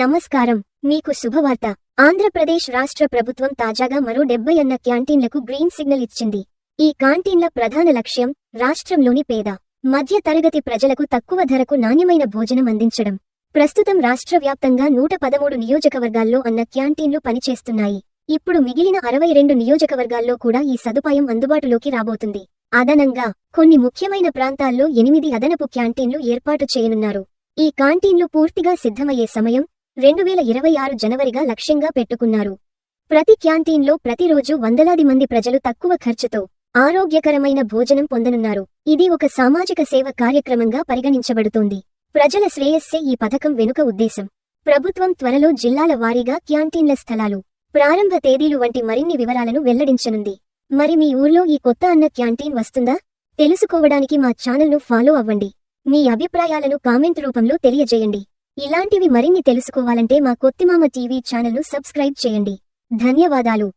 నమస్కారం. మీకు శుభవార్త. ఆంధ్రప్రదేశ్ రాష్ట్ర ప్రభుత్వం తాజాగా మరో డెబ్బై అన్న క్యాంటీన్లకు గ్రీన్ సిగ్నల్ ఇచ్చింది. ఈ క్యాంటీన్ల ప్రధాన లక్ష్యం రాష్ట్రంలోని పేద మధ్య తరగతి ప్రజలకు తక్కువ ధరకు నాణ్యమైన భోజనం అందించడం. ప్రస్తుతం రాష్ట్ర వ్యాప్తంగా నూట పదమూడు నియోజకవర్గాల్లో అన్న క్యాంటీన్లు పనిచేస్తున్నాయి. ఇప్పుడు మిగిలిన అరవై రెండు నియోజకవర్గాల్లో కూడా ఈ సదుపాయం అందుబాటులోకి రాబోతుంది. అదనంగా కొన్ని ముఖ్యమైన ప్రాంతాల్లో ఎనిమిది అదనపు క్యాంటీన్లు ఏర్పాటు చేయనున్నారు. ఈ క్యాంటీన్లు పూర్తిగా సిద్ధమయ్యే సమయం రెండు వేల ఇరవై ఆరు జనవరిగా లక్ష్యంగా పెట్టుకున్నారు. ప్రతి క్యాంటీన్లో ప్రతిరోజు వందలాది మంది ప్రజలు తక్కువ ఖర్చుతో ఆరోగ్యకరమైన భోజనం పొందనున్నారు. ఇది ఒక సామాజిక సేవ కార్యక్రమంగా పరిగణించబడుతోంది. ప్రజల శ్రేయస్సే ఈ పథకం వెనుక ఉద్దేశం. ప్రభుత్వం త్వరలో జిల్లాల వారీగా క్యాంటీన్ల స్థలాలు ప్రారంభ తేదీలు వంటి మరిన్ని వివరాలను వెల్లడించనుంది. మరి మీ ఊర్లో ఈ కొత్త అన్న క్యాంటీన్ వస్తుందా? తెలుసుకోవడానికి మా ఛానల్ను ఫాలో అవ్వండి. మీ అభిప్రాయాలను కామెంట్ రూపంలో తెలియజేయండి. ఇలాంటివి మరిన్ని తెలుసుకోవాలంటే మా కొత్తిమామ టీవీ ఛానల్ను సబ్స్క్రైబ్ చేయండి. ధన్యవాదాలు.